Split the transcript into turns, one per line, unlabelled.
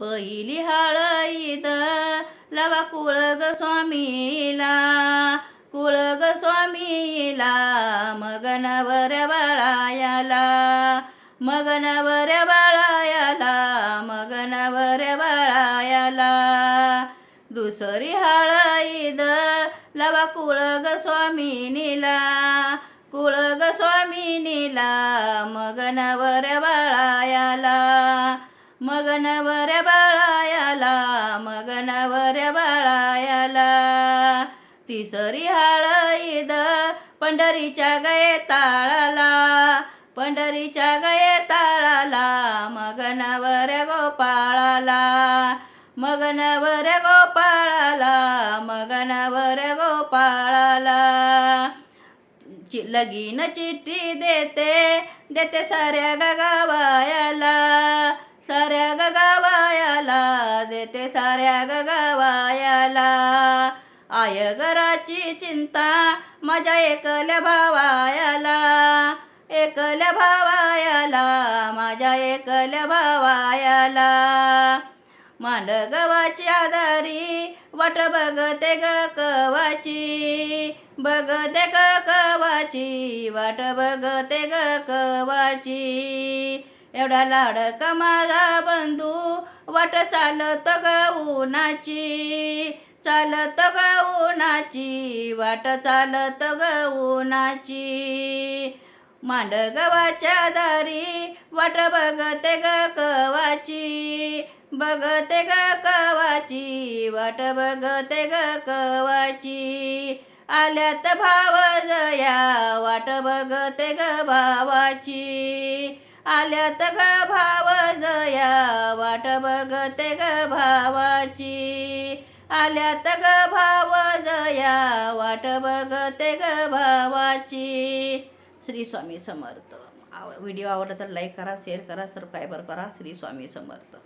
पहिली हळईत लवा कुळग स्वामीला. कुळग स्वामीला मग नवऱ्या बाळायाला. मग नवऱ्या बाळायाला मग नवऱ्या बाळायाला. दुसरी हळईद लवा कुळग स्वामिनीला. कुळग स्वामिनीला मग नवऱ्या मग नवऱ्या बाळायाला मग नवऱ्या बाळायाला. तिसरी हळईद पंढरीच्या गये ताळाला पंढरीच्या गये ताळाला मग नवऱ्या गोपाळाला. मग नवऱ्या गोपाळाला मग नवऱ्या गोपाळाला. चि- लगीन चिठ्ठी देते देते साऱ्या गगावायाला. साऱ्या गगावायाला देते साऱ्या गगावायाला. आय घराची चिंता माझ्या एकल्या भावायाला. एकल्या भावायाला माझ्या एकल्या भावायाला. मांड मांडगवाची आधारी वाट बघते ग कवाची. बघते ग कवाची वाट बघते ग कवाची. एवढा लाडका माझा बंधू वाट चालत ग उन्हाची. चालत ग उन्हाची वाट चालत ग उन्हाची. मांडगवाच्या दारी वाट बघते ग कवाची. बघते ग कवाची वाट बघते ग कवाची. आल्यात भाव जया वाट बघते ग भावाची. आल्यात ग भाव जया वाट बघते ग भावाची. आल्यात ग भाव जया वाट बघते ग भावाची. श्री स्वामी समर्थ. आव- व्हिडिओ आवडला तर लाईक करा शेअर करा सबस्क्रायबर करा. श्री स्वामी समर्थ.